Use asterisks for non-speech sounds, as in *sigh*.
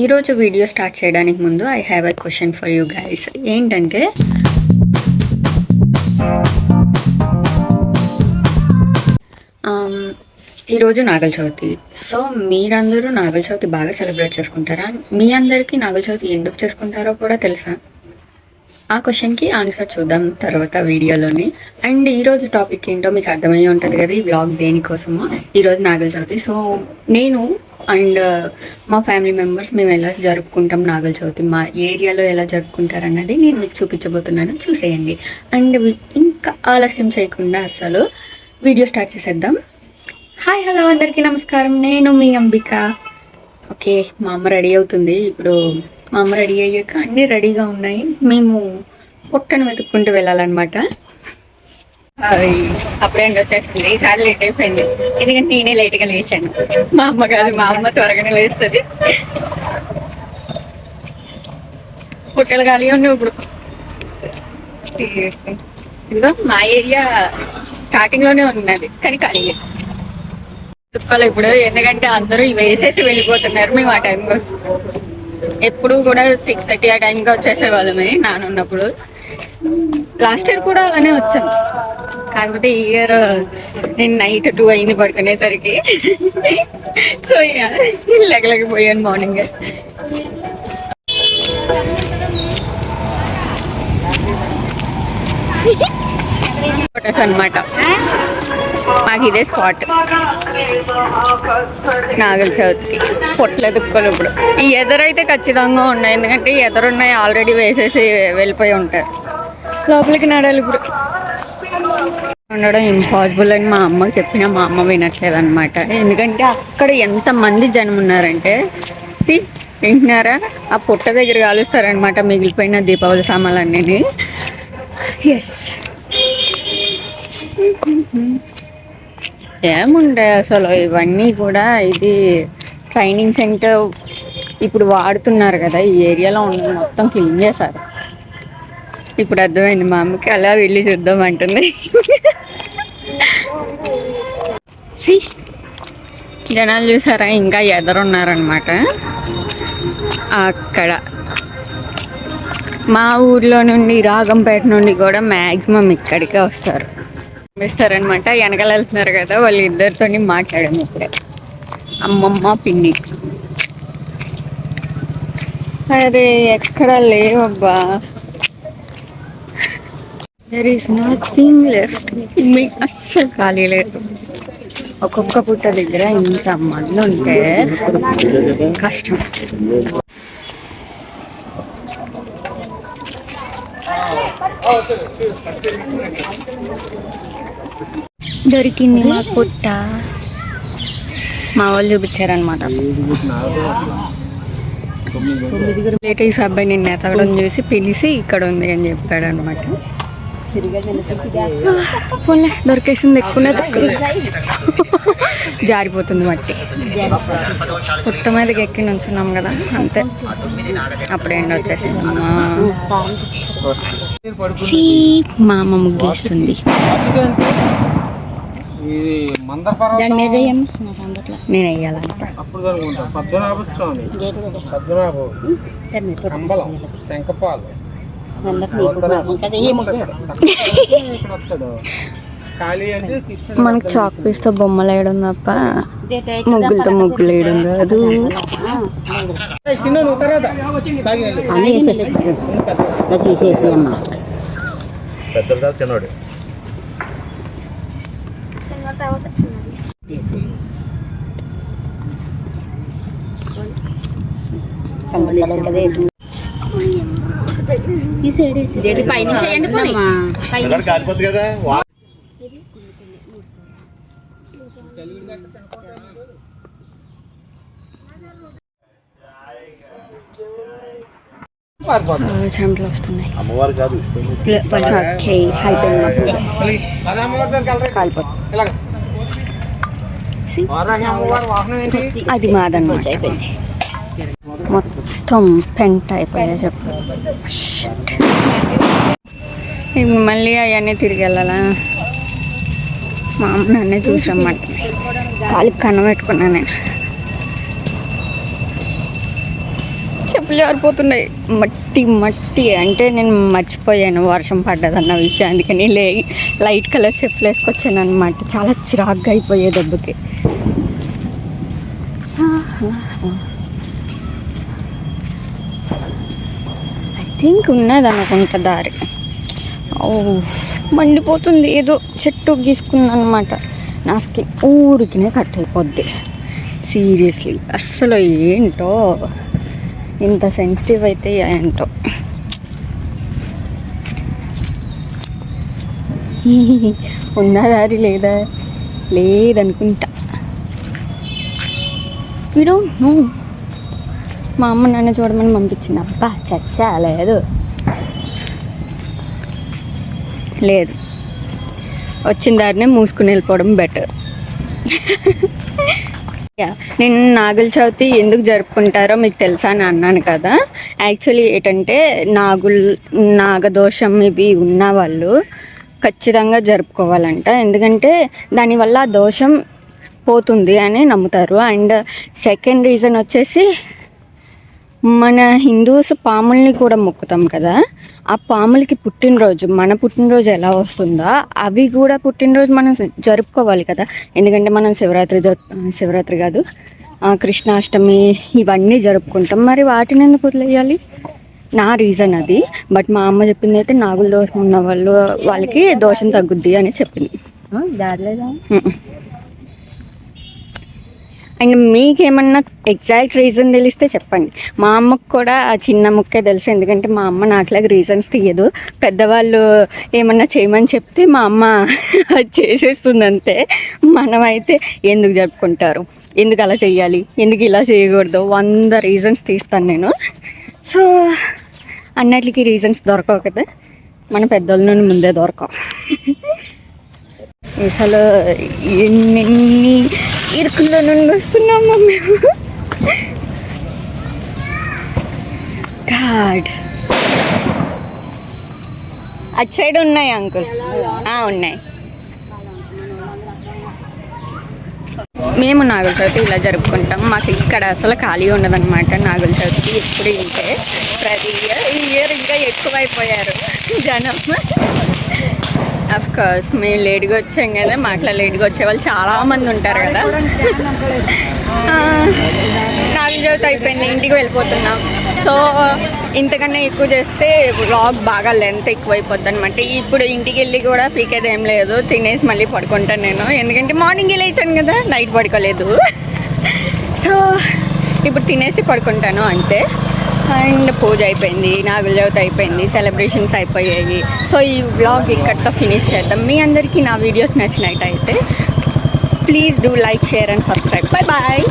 ఈరోజు video start చేయడానికి ముందు I have a question for you guys ఏంటంటే um, ఈరోజు నాగల చవితి. సో మీరందరూ నాగల చవితి బాగా సెలబ్రేట్ చేసుకుంటారా? మీ అందరికీ నాగల చవితి ఎందుకు చేసుకుంటారో కూడా తెలుసా? ఆ క్వశ్చన్కి ఆన్సర్ చూద్దాం తర్వాత వీడియోలోని. అండ్ ఈరోజు టాపిక్ ఏంటో మీకు అర్థమయ్యే ఉంటుంది కదా ఈ బ్లాగ్ దేనికోసమో. ఈరోజు నాగల చవితి. సో నేను అండ్ uh, మా ఫ్యామిలీ మెంబర్స్ మేము ఎలా జరుపుకుంటాం నాగల చవితి మా ఏరియాలో ఎలా జరుపుకుంటారు అన్నది నేను మీకు చూపించబోతున్నాను. చూసేయండి. అండ్ ఇంకా ఆలస్యం చేయకుండా అసలు వీడియో స్టార్ట్ చేసేద్దాం. హాయ్ హలో అందరికీ నమస్కారం. నేను మీ అంబిక. ఓకే మా అమ్మ రెడీ అవుతుంది. ఇప్పుడు మా అమ్మ రెడీ అయ్యాక అన్నీ రెడీగా ఉన్నాయి. మేము పొట్టను వెతుక్కుంటూ వెళ్ళాలన్నమాట. అప్పుడే వచ్చేస్తుంది ఈసారి లేట్ అయిపోయింది. ఎందుకంటే నేనే లేట్గా లేచాను. మా అమ్మ కాదు మా అమ్మ త్వరగానే లేస్తుంది. పుట్టలు ఖాళీ ఉన్నాయి ఇప్పుడు. ఇదిగో మా ఏరియా స్టార్టింగ్లోనే ఉన్నది కానీ ఖాళీ లేదు. తుక్కలు ఇప్పుడు ఎందుకంటే అందరూ ఇవి వేసేసి వెళ్ళిపోతున్నారు మేము ఆ టైంలో ఎప్పుడు కూడా సిక్స్ థర్టీ ఆ టైంకి వచ్చేసే వాళ్ళమే నానున్నప్పుడు లాస్ట్ ఇయర్ కూడా అలానే వచ్చాం. కాకపోతే ఈ ఇయర్ నేను నైట్ టూ అయింది పడుకునేసరికి. సో లెగలేకపోయాను మార్నింగ్. ఫొటోస్ అనమాట మాకు ఇదే స్పాట్ నాగల చవితికి. పొట్ల దుక్కలు ఇప్పుడు. ఈ ఎదరైతే ఖచ్చితంగా ఉన్నాయి. ఎందుకంటే ఎదరున్నాయి ఆల్రెడీ వేసేసి వెళ్ళిపోయి ఉంటారు లోపలికి నడాలి ఇప్పుడు. ఉండడం ఇంపాసిబుల్ అని మా అమ్మకి చెప్పిన మా అమ్మ వినట్లేదు అనమాట ఎందుకంటే అక్కడ ఎంతమంది జనం ఉన్నారంటే సి వింటున్నారా? ఆ పుట్ట దగ్గర కాలుస్తారనమాట మిగిలిపోయిన దీపావళి సామాన్లన్నీ. ఎస్ ఏముండే అసలు? ఇవన్నీ కూడా ఇది ట్రైనింగ్ సెంటర్ ఇప్పుడు వాడుతున్నారు కదా ఈ ఏరియాలో ఉన్న మొత్తం క్లీన్ చేశారు. ఇప్పుడు అర్థమైంది మా అమ్మకి అలా వెళ్ళి చూద్దాం అంటుంది. సి జనాలు చూసారా? ఇంకా ఎదరున్నారనమాట అక్కడ. మా ఊర్లో నుండి రాగంపేట నుండి కూడా మ్యాక్సిమం ఇక్కడికే వస్తారు. పంపిస్తారనమాట వెనకాల వెళ్తున్నారు కదా వాళ్ళు ఇద్దరితో మాట్లాడాము ఇప్పుడే. అమ్మమ్మ పిన్ని. అరే ఎక్కడ లేవబ్బా. దెర్ ఈస్ నథింగ్ లెఫ్ట్ మీ అస్సలు ఖాళీ లేదు. ఒక్కొక్క పుట్ట దగ్గర ఇంత మంది ఉంటే కష్టం. దొరికింది మా పుట్ట. మా వాళ్ళు చూపించారనమాట ఈ అబ్బాయి నిన్న ఎతగడం చూసి పిలిచి ఇక్కడ ఉంది అని చెప్పాడు అనమాట పోన్లే దొరికేసింది ఎక్కువనే దొరకదు. జారిపోతుంది మట్టి. పుట్ట మీదకి ఎక్కి నుంచున్నాం కదా అంతే. అప్పుడు ఎండ వచ్చేసింది. మా అమ్మ ముగ్గేస్తుంది. నేను వేయాలంట అప్పుడు మనకి చాక్ పీస్తో బొమ్మలు వేయడం తప్ప ముగ్గులతో ముగ్గులు వేయడం కాదు. అన్నీ చేసేసి అమ్మ ఈ సైడ్ వేసి పైనుంచి వేయండి పోనీ. కాలిపోద్ది కదా చెమటలు వస్తున్నాయి అది కాదు అయిపోయింది మొత్తం పెంట అయిపోయా చెప్పు మళ్ళీ అవన్నీ తిరిగి వెళ్ళాలా? మా అమ్మ నన్నే చూసి రమ్మంట కాలికి కన్నం పెట్టుకున్నా నేను. చెప్పులు జారిపోతున్నాయి. మట్టి మట్టి. అంటే నేను మర్చిపోయాను వర్షం పడ్డదన్న విషయం. అందుకని లే లైట్ కలర్ చెప్పులు వేసుకొచ్చాను అనమాట చాలా చిరాగ్గా అయిపోయే దెబ్బకి. థింక్ ఉన్నది అనుకుంటా దారి. ఓ మండిపోతుంది. ఏదో చెట్టు గీసుకుందనమాట. నా స్కిన్ ఊరికినే కట్ అయిపోద్ది. సీరియస్లీ అస్సలు ఏంటో? ఇంత సెన్సిటివ్ అయితే ఏంటో? ఉందా దారి లేదా? లేదనుకుంటా. యూ డోంట్ నో మా అమ్మ నాన్న చూడమని పంపించింది. అబ్బా చచ్చా లేదు. లేదు. వచ్చిన దారినే మూసుకుని వెళ్ళిపోవడం బెటర్ నేను నాగుల చవితి ఎందుకు జరుపుకుంటారో మీకు తెలుసా అని అన్నాను కదా. యాక్చువల్లీ ఏంటంటే నాగుల్ నాగదోషం ఇవి ఉన్న వాళ్ళు ఖచ్చితంగా జరుపుకోవాలంట. ఎందుకంటే దానివల్ల దోషం పోతుంది అని నమ్ముతారు. అండ్ సెకండ్ రీజన్ వచ్చేసి మన హిందూస్ పాముల్ని కూడా మొక్కుతాం కదా. ఆ పాములకి పుట్టినరోజు మన పుట్టినరోజు ఎలా వస్తుందో? అవి కూడా పుట్టినరోజు మనం జరుపుకోవాలి కదా. ఎందుకంటే మనం శివరాత్రి శివరాత్రి కాదు ఆ, కృష్ణాష్టమి ఇవన్నీ జరుపుకుంటాం. మరి వాటిని ఎందుకు వదిలేయాలి? నా రీజన్ అది. బట్ మా అమ్మ చెప్పింది అయితే నాగుల దోషం ఉన్న వాళ్ళు వాళ్ళకి దోషం తగ్గుద్ది అని చెప్పింది. అండ్ మీకేమన్నా ఎగ్జాక్ట్ రీజన్ తెలిస్తే చెప్పండి. మా అమ్మకు కూడా ఆ చిన్న ముక్కే తెలుసు. ఎందుకంటే మా అమ్మ నాకులాగా రీజన్స్ తీయదు. పెద్దవాళ్ళు ఏమన్నా చేయమని చెప్తే మా అమ్మ అది చేసేస్తుంది అంతే. మనమైతే ఎందుకు జరుపుకుంటారు? ఎందుకు అలా చేయాలి ఎందుకు ఇలా చేయకూడదు? వంద రీజన్స్ తీస్తాను నేను. సో అన్నిటికీ రీజన్స్ దొరకవు కదా. మన పెద్దోళ్ళ నుండి ముందే దొరకవు. *laughs* అసలు ఎన్ని ఇరుకుల్లో నుండి వస్తున్నాము మేము. గాడ్ అటు సైడ్ ఉన్నాయి అంకుల్. ఉన్నాయి. మేము నాగుల చవితి ఇలా జరుపుకుంటాం. మాకు ఇక్కడ అసలు ఖాళీ ఉండదన్నమాట నాగుల చవితి ఎప్పుడు ఇంటే ప్రతి ఇయర్ ఈ ఇయర్ ఇంకా ఎక్కువైపోయారు జనం. కోర్స్ మేము లేట్గా వచ్చాం కదా మాకులా లేట్గా వచ్చే వాళ్ళు చాలా మంది ఉంటారు కదా. *laughs* నాగుల చవితి అయిపోయింది ఇంటికి వెళ్ళిపోతున్నాం. సో ఇంతకన్నా ఎక్కువ చేస్తే వ్లాగ్ బాగా లెంత్ ఎక్కువైపోద్ది అనమాట ఇప్పుడు ఇంటికి వెళ్ళి కూడా పీకేది ఏం లేదు తినేసి మళ్ళీ పడుకుంటాను నేను. ఎందుకంటే మార్నింగ్ లేచాను కదా నైట్ పడుకోలేదు. *laughs* సో ఇప్పుడు తినేసి పడుకుంటాను అంతే. అండ్ పూజ అయిపోయింది నాగుల చవితి అయిపోయింది సెలబ్రేషన్స్ అయిపోయాయి. సో ఈ వ్లాగ్ ఇక్కడితో ఫినిష్ చేద్దాం. మీ అందరికీ నా వీడియోస్ నచ్చినట్టయితే please do like share and subscribe bye bye